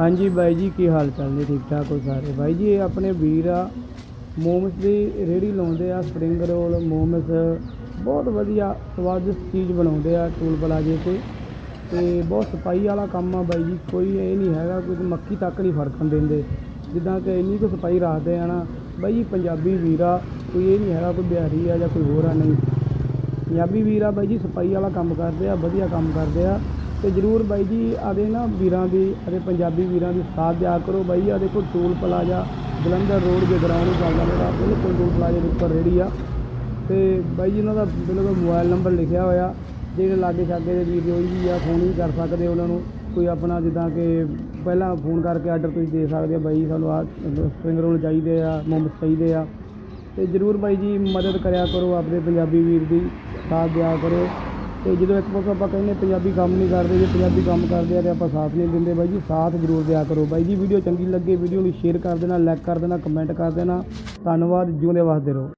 ਹਾਂਜੀ ਬਾਈ ਜੀ, ਕੀ ਹਾਲ ਚਾਲ ਨੇ? ਠੀਕ ਠਾਕ ਹੋ ਸਾਰੇ? ਬਾਈ ਜੀ, ਇਹ ਆਪਣੇ ਵੀਰ ਆ, ਮੋਮਸ ਦੀ ਰੇੜੀ ਲਾਉਂਦੇ ਆ, ਸਪਰਿੰਗ ਰੋਲ, ਮੋਮਸ। ਬਹੁਤ ਵਧੀਆ ਸਵਾਦਿਸ਼ਟ ਚੀਜ਼ ਬਣਾਉਂਦੇ ਆ ਟੂਲ ਪਲਾਜੇ ਤੇ। ਤੇ ਬਹੁਤ ਸਫ਼ਾਈ ਵਾਲਾ ਕੰਮ ਆ ਬਾਈ ਜੀ, ਕੋਈ ਇਹ ਨਹੀਂ ਹੈਗਾ, ਕੋਈ ਮੱਕੀ ਤੱਕ ਨਹੀਂ ਫੜਕਣ ਦਿੰਦੇ। ਜਿੱਦਾਂ ਕਿ ਇੰਨੀ ਕੁ ਸਫ਼ਾਈ ਰੱਖਦੇ ਆ ਨਾ, ਬਾਈ ਜੀ, ਪੰਜਾਬੀ ਵੀਰ ਆ, ਕੋਈ ਇਹ ਨਹੀਂ ਹੈਗਾ, ਕੋਈ ਬਿਹਾਰੀ ਆ ਜਾਂ ਕੋਈ ਹੋਰ ਆ, ਨਹੀਂ। ਪੰਜਾਬੀ ਵੀਰ ਆ ਬਾਈ ਜੀ, ਸਫ਼ਾਈ ਵਾਲਾ ਕੰਮ ਕਰਦੇ ਆ, ਵਧੀਆ ਕੰਮ ਕਰਦੇ ਆ। ਤੇ ਜਰੂਰ ਬਾਈ ਜੀ ਆਦੇ ਨਾ ਵੀਰਾਂ ਦੀ ਅਤੇ ਪੰਜਾਬੀ ਵੀਰਾਂ ਦੀ ਸਾਥ ਦਿਆ ਕਰੋ ਬਾਈ ਆ ਦੇਖੋ ਟੋਲ ਪਲਾਜ਼ਾ, ਜਲੰਧਰ ਰੋਡ ਦੇ ਗਰਾਊਂਡ ਚੱਲਦਾ ਮੇਰਾ ਬਿਲਕੁਲ ਟੂਲ ਪਲਾਜ਼ੇ ਦੇ ਉੱਪਰ ਰੇੜੀ ਆ। ਤੇ ਬਾਈ ਜੀ ਉਹਨਾਂ ਦਾ ਬਿਲਕੁਲ ਮੋਬਾਈਲ ਨੰਬਰ ਲਿਖਿਆ ਹੋਇਆ, ਜਿਹੜੇ ਲਾਗੇ ਛਾਗੇ ਦੇ ਵੀਰ ਕੋਈ ਵੀ ਆ, ਫੋਨ ਵੀ ਕਰ ਸਕਦੇ ਉਹਨਾਂ ਨੂੰ। ਕੋਈ ਆਪਣਾ ਜਿੱਦਾਂ ਕਿ ਪਹਿਲਾਂ ਫੋਨ ਕਰਕੇ ਆਰਡਰ ਤੁਸੀਂ ਦੇ ਸਕਦੇ ਆ, ਬਾਈ ਸਾਨੂੰ ਆ ਸਪਰਿੰਗ ਰੋਲ ਚਾਹੀਦੇ ਆ ਮੋਮਸ ਚਾਹੀਦੇ ਆ। ਤੇ ਜਰੂਰ ਬਾਈ ਜੀ ਮਦਦ ਕਰਿਆ ਕਰੋ, ਆਪਣੇ ਪੰਜਾਬੀ ਵੀਰ ਦੀ ਸਾਥ ਦਿਆ ਕਰੋ। ਤੇ ਜਦੋਂ ਇੱਕ ਪਾਸੇ ਆਪਾਂ ਕਹਿੰਦੇ ਪੰਜਾਬੀ ਕੰਮ ਨਹੀਂ ਕਰਦੇ, ਜੇ ਪੰਜਾਬੀ ਕੰਮ ਕਰਦੇ ਆ ਤੇ ਆਪਾਂ ਸਾਥ ਨਹੀਂ ਦਿੰਦੇ ਬਾਈ ਜੀ, ਸਾਥ ਜਰੂਰ ਦਿਆ ਕਰੋ ਬਾਈ ਜੀ। ਵੀਡੀਓ ਚੰਗੀ ਲੱਗੇ, ਵੀਡੀਓ ਨੂੰ ਸ਼ੇਅਰ ਕਰ ਦੇਣਾ ਲਾਈਕ ਕਰ ਦੇਣਾ ਕਮੈਂਟ ਕਰ ਦੇਣਾ। ਧੰਨਵਾਦ, ਜਿਉਂਦੇ ਵਸਦੇ ਰਹੋ।